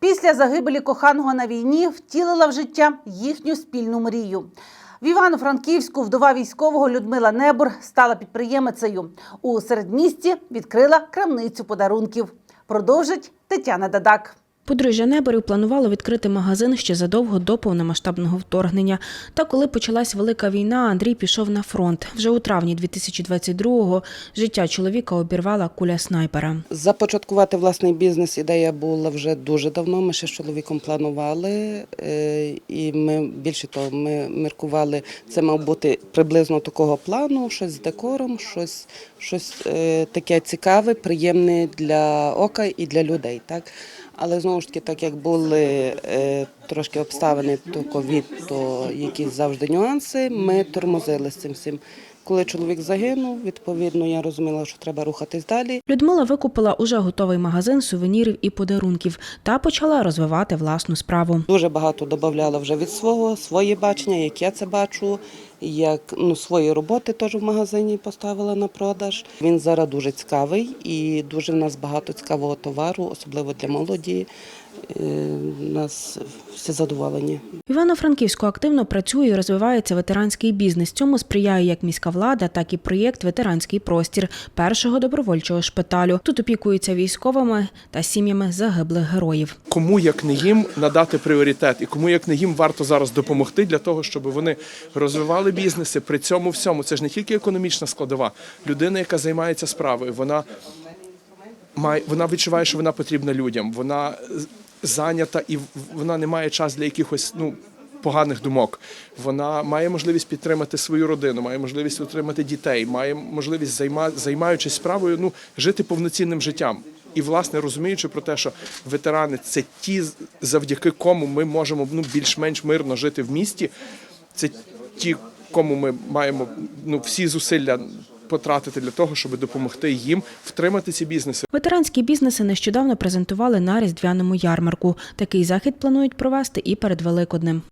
Після загибелі коханого на війні втілила в життя їхню спільну мрію. В Івано-Франківську вдова військового Людмила Небор стала підприємицею. У середмісті відкрила крамницю подарунків. Продовжить Тетяна Дадак. Подружжя Неберів планувало відкрити магазин ще задовго до повномасштабного вторгнення. Та коли почалась велика війна, Андрій пішов на фронт. Вже у травні 2022-го життя чоловіка обірвала куля снайпера. Започаткувати власний бізнес ідея була вже дуже давно. Ми ще з чоловіком планували, е, і ми більше того, ми міркували, це мав бути приблизно такого плану, щось з декором, щось, щось е, таке цікаве, приємне для ока і для людей. Так? Але знову ж таки, так як були е, трошки обставини, то ковід, то якісь завжди нюанси, ми тормозили з цим всім. Коли чоловік загинув, відповідно, я розуміла, що треба рухатись далі. Людмила викупила уже готовий магазин сувенірів і подарунків та почала розвивати власну справу. Дуже багато додавала вже від свого, своє бачення, як я це бачу, як ну, свої роботи теж в магазині поставила на продаж. Він зараз дуже цікавий і дуже в нас багато цікавого товару, особливо для молоді. Е, нас всі задоволені. Івано-Франківську активно працює і розвивається ветеранський бізнес. Цьому сприяє як міська влада, так і проєкт Ветеранський простір першого добровольчого шпиталю. Тут опікуються військовими та сім'ями загиблих героїв. кому як не їм надати пріоритет, і кому як не їм варто зараз допомогти для того, щоб вони розвивали бізнеси. При цьому всьому це ж не тільки економічна складова. Людина, яка займається справою, вона має вона відчуває, що вона потрібна людям. Вона зайнята і вона не має час для якихось ну. Поганих думок вона має можливість підтримати свою родину, має можливість утримати дітей, має можливість займа, займаючись справою, ну жити повноцінним життям. І власне розуміючи про те, що ветерани це ті, завдяки кому ми можемо ну більш-менш мирно жити в місті. Це ті, кому ми маємо ну всі зусилля потратити для того, щоб допомогти їм втримати ці бізнеси. Ветеранські бізнеси нещодавно презентували на різдвяному ярмарку. Такий захід планують провести і перед Великоднем.